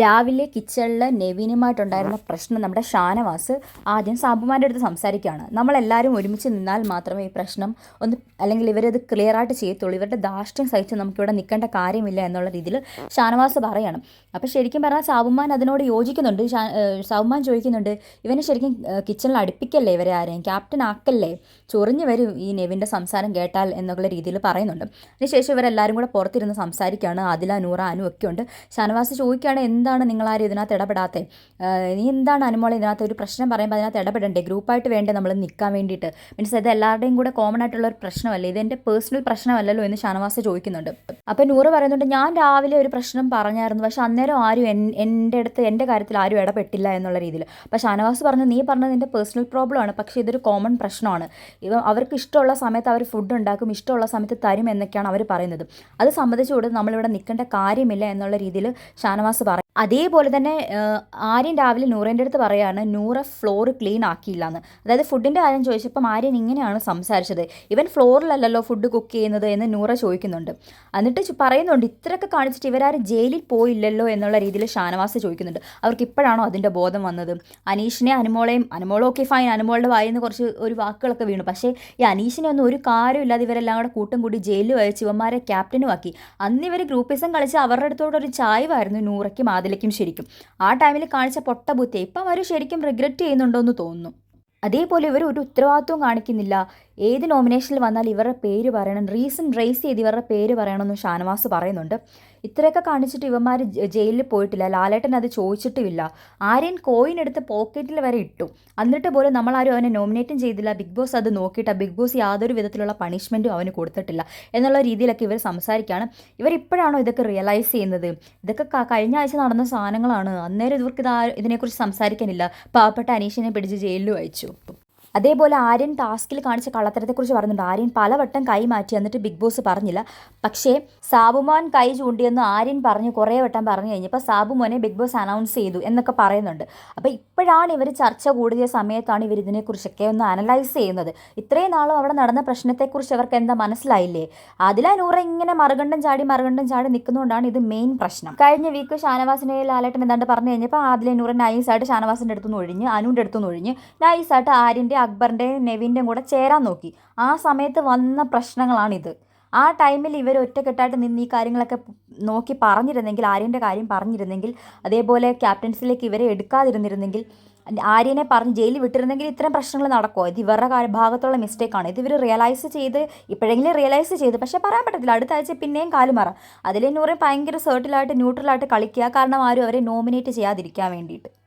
രാവിലെ കിച്ചണിൽ നെവീനുമായിട്ടുണ്ടായിരുന്ന പ്രശ്നം നമ്മുടെ ഷാനവാസ് ആദ്യം സാബുമാരുടെ അടുത്ത് സംസാരിക്കുകയാണ്. നമ്മളെല്ലാവരും ഒരുമിച്ച് നിന്നാൽ മാത്രമേ ഈ പ്രശ്നം ഒന്ന് അല്ലെങ്കിൽ ഇവരത് ക്ലിയർ ആയിട്ട് ചെയ്യത്തുള്ളൂ. ഇവരുടെ ദാഷ്ട്യം സഹിച്ച് നമുക്കിവിടെ നിൽക്കേണ്ട കാര്യമില്ല എന്നുള്ള രീതിയിൽ ഷാനവാസ് പറയണം. അപ്പോൾ ശരിക്കും പറഞ്ഞാൽ സാബുമാൻ അതിനോട് യോജിക്കുന്നുണ്ട്. സാബുമാൻ ചോദിക്കുന്നുണ്ട് ഇവനെ ശരിക്കും കിച്ചണിൽ അടുപ്പിക്കല്ലേ ഇവരെ ആരെയും? ക്യാപ്റ്റൻ ആക്കല്ലേ? ചൊറിഞ്ഞു വരും ഈ നെവിന്റെ സംസാരം കേട്ടാൽ എന്നുള്ള രീതിയിൽ പറയുന്നുണ്ട്. അതിനുശേഷം ഇവരെല്ലാവരും കൂടെ പുറത്തിരുന്ന് സംസാരിക്കുകയാണ്. അതിലാ നൂറ അനു ഒക്കെ ഉണ്ട്. ഷാനവാസ് ചോദിക്കുകയാണ് എന്താണ് നിങ്ങളാരും ഇതിനകത്ത് ഇടപെടാത്തത് നീ എന്താണ് അനുമോളെ ഇതിനകത്ത് ഒരു പ്രശ്നം പറയുമ്പോൾ അതിനകത്ത് ഇടപെടണ്ടേ? ഗ്രൂപ്പായിട്ട് വേണ്ടേ നമ്മൾ നിൽക്കാൻ വേണ്ടിയിട്ട്? മീൻസ് ഇത് എല്ലാവരുടെയും കൂടെ കോമൺ ആയിട്ടുള്ള ഒരു പ്രശ്നമല്ലേ? ഇത് എന്റെ പേഴ്സണൽ പ്രശ്നമല്ലല്ലോ എന്ന് ഷാനവാസ് ചോദിക്കുന്നുണ്ട്. അപ്പോൾ നൂറ് പറയുന്നുണ്ട് ഞാൻ രാവിലെ ഒരു പ്രശ്നം പറഞ്ഞായിരുന്നു പക്ഷേ അന്നേരം ആരും എൻ എന്റെ അടുത്ത് എന്റെ കാര്യത്തിൽ ആരും ഇടപെട്ടില്ല എന്നുള്ള രീതിയിൽ. അപ്പോൾ ഷാനവാസ് പറഞ്ഞു നീ പറഞ്ഞത് നിന്റെ പേഴ്സണൽ പ്രോബ്ലമാണ് പക്ഷേ ഇതൊരു കോമൺ പ്രശ്നമാണ്. ഇവ അവർക്ക് ഇഷ്ടമുള്ള സമയത്ത് അവർ ഫുഡ് ഉണ്ടാക്കും ഇഷ്ടമുള്ള സമയത്ത് തരും എന്നൊക്കെയാണ് അവർ പറയുന്നത്. അത് സംബന്ധിച്ചുകൊണ്ട് നമ്മളിവിടെ നിൽക്കേണ്ട കാര്യമില്ല എന്നുള്ള രീതിയിൽ ഷാനവാസ് പറയും അതേപോലെ തന്നെ ആര്യം ആര്യൻ രാവിലെ നൂറിന്റെ അടുത്ത് പറയാണ് നൂറ ഫ്ലോർ ക്ലീൻ ആക്കിയില്ല എന്ന് അതായത് ഫുഡിന്റെ കാര്യം ചോദിച്ചപ്പം ആര്യൻ ഇങ്ങനെയാണ് സംസാരിച്ചത്. ഇവൻ ഫ്ലോറിലല്ലല്ലോ ഫുഡ് കുക്ക് ചെയ്യുന്നത്? എന്ന് നൂറ ചോദിക്കുന്നുണ്ട്. എന്നിട്ട് പറയുന്നുണ്ട് ഇത്രയൊക്കെ കാണിച്ചിട്ട് ഇവരാരും ജയിലിൽ പോയില്ലല്ലോ? എന്നുള്ള രീതിയിൽ ഷാനവാസ് ചോദിക്കുന്നുണ്ട്. അവർക്ക് ഇപ്പോഴാണോ അതിന്റെ ബോധം വന്നത്? അനീഷിനെ അനുമോളെയും അനുമോളും ഒക്കെ ഫൈൻ അനുമോളുടെ വായിൽ നിന്ന് കുറച്ച് ഒരു വാക്കുകളൊക്കെ വീണു. പക്ഷേ ഈ അനീഷിനെ ഒന്നും ഒരു കാര്യമില്ലാതെ ഇവരെല്ലാം കൂടെ കൂട്ടം കൂടി ജയിലിൽ അയച്ച് ഇവന്മാരെ ക്യാപ്റ്റനുമാക്കി അന്ന് ഇവർ ഗ്രൂപ്പിസം കളിച്ച് അവരുടെ അടുത്തോടെ ഒരു നൂറയ്ക്ക് നൂറയ്ക്കും ആദിലയ്ക്കും ശരിക്കും. ആ ടൈമിൽ കാണിച്ച പൊട്ട ബുദ്ധി ഇപ്പം അവർ ശരിക്കും റിഗ്രറ്റ് ചെയ്യുന്നുണ്ടോ എന്ന് തോന്നുന്നു. അതേപോലെ ഇവർ ഒരു ഉത്തരവാദിത്വവും കാണിക്കുന്നില്ല. ഏത് നോമിനേഷനിൽ വന്നാൽ ഇവരുടെ പേര് പറയണം റീസൺ റേസ് ചെയ്ത് ഇവരുടെ പേര് പറയണമെന്ന് ഷാനവാസ് പറയുന്നുണ്ട്. ഇത്രയൊക്കെ കാണിച്ചിട്ട് ഇവന്മാർ ജയിലിൽ പോയിട്ടില്ല. ലാലേട്ടൻ അത് ചോദിച്ചിട്ടുമില്ല. ആര്യൻ കോയിൻ എടുത്ത് പോക്കറ്റിൽ വരെ ഇട്ടു. എന്നിട്ട് പോലും നമ്മളാരും അവനെ നോമിനേറ്റും ചെയ്തില്ല. ബിഗ് ബോസ് അത് നോക്കിയിട്ട് ബിഗ് ബോസ് യാതൊരു വിധത്തിലുള്ള പണിഷ്മെന്റും അവന് കൊടുത്തിട്ടില്ല. എന്നുള്ള രീതിയിലൊക്കെ ഇവർ സംസാരിക്കുകയാണ്. ഇവരിപ്പോഴാണോ ഇതൊക്കെ റിയലൈസ് ചെയ്യുന്നത്? ഇതൊക്കെ കഴിഞ്ഞ ആഴ്ച നടന്ന സാധനങ്ങളാണ്. അന്നേരം ഇവർക്ക് ഇത് ഇതിനെക്കുറിച്ച് സംസാരിക്കാനില്ല. പാവപ്പെട്ട അനീഷിനെ പിടിച്ച് ജയിലിലും അയച്ചു അതേപോലെ ആര്യൻ ടാസ്കിൽ കാണിച്ച കള്ളത്തരത്തെക്കുറിച്ച് പറയുന്നുണ്ട്. ആര്യൻ പലവട്ടം കൈ മാറ്റി എന്നിട്ട് ബിഗ് ബോസ് പറഞ്ഞില്ല. പക്ഷേ സാബുമോൻ കൈ ചൂണ്ടിയെന്ന് ആര്യൻ പറഞ്ഞ് കുറേ വട്ടം പറഞ്ഞു കഴിഞ്ഞപ്പോൾ സാബുമോനെ ബിഗ് ബോസ് അനൗൺസ് ചെയ്തു എന്നൊക്കെ പറയുന്നുണ്ട്. അപ്പോൾ ഇപ്പോഴാണ് ഇവർ ചർച്ച കൂടിയ സമയത്താണ് ഇവർ ഇതിനെക്കുറിച്ചൊക്കെ ഒന്ന് അനലൈസ് ചെയ്യുന്നത്. ഇത്രയും നാളും അവിടെ നടന്ന പ്രശ്നത്തെക്കുറിച്ച് അവർക്ക് എന്താ മനസ്സിലായില്ലേ? അതിലാ നൂറ ഇങ്ങനെ മറുകണ്ടം ചാടി മറുകണ്ടം ചാടി നിൽക്കുന്നതുകൊണ്ടാണ് ഇത് മെയിൻ പ്രശ്നം. കഴിഞ്ഞ വീക്ക് ഷാനവാസിനെ ലാലേട്ടൻ എന്താണ്ട് പറഞ്ഞു കഴിഞ്ഞപ്പോൾ ആദിലെ നൂറ നൈസായിട്ട് ഷാനവാസിന്റെ അടുത്തുനിന്ന് ഒഴിഞ്ഞ് അനുവിന്റെ അടുത്തുനിന്ന് ഒഴിഞ്ഞ് നൈസായിട്ട് ആര്യന്റെ അക്ബറിന്റെയും നെവിന്റെയും കൂടെ ചേരാൻ നോക്കി. ആ സമയത്ത് വന്ന പ്രശ്നങ്ങളാണിത്. ആ ടൈമിൽ ഇവർ ഒറ്റക്കെട്ടായിട്ട് നിന്ന് ഈ കാര്യങ്ങളൊക്കെ നോക്കി പറഞ്ഞിരുന്നെങ്കിൽ ആര്യന്റെ കാര്യം പറഞ്ഞിരുന്നെങ്കിൽ അതേപോലെ ക്യാപ്റ്റൻസിലേക്ക് ഇവരെ എടുക്കാതിരുന്നിരുന്നെങ്കിൽ ആര്യനെ പറഞ്ഞ് ജയിലിൽ വിട്ടിരുന്നെങ്കിൽ ഇത്തരം പ്രശ്നങ്ങൾ നടക്കുമോ ഇത് ഇവരുടെ ഭാഗത്തുള്ള മിസ്റ്റേക്കാണ്. ഇത് ഇവർ റിയലൈസ് ചെയ്ത് ഇപ്പോഴെങ്കിലും റിയലൈസ് ചെയ്ത്. പക്ഷേ പറയാൻ പറ്റത്തില്ല. അടുത്ത ആഴ്ച പിന്നെയും കാലുമാറാം അതിലെ നൂറെ ഭയങ്കര സെർട്ടിലായിട്ട് ന്യൂട്രലായിട്ട് കളിക്കുക. കാരണം ആരും അവരെ നോമിനേറ്റ് ചെയ്യാതിരിക്കാൻ വേണ്ടിയിട്ട്.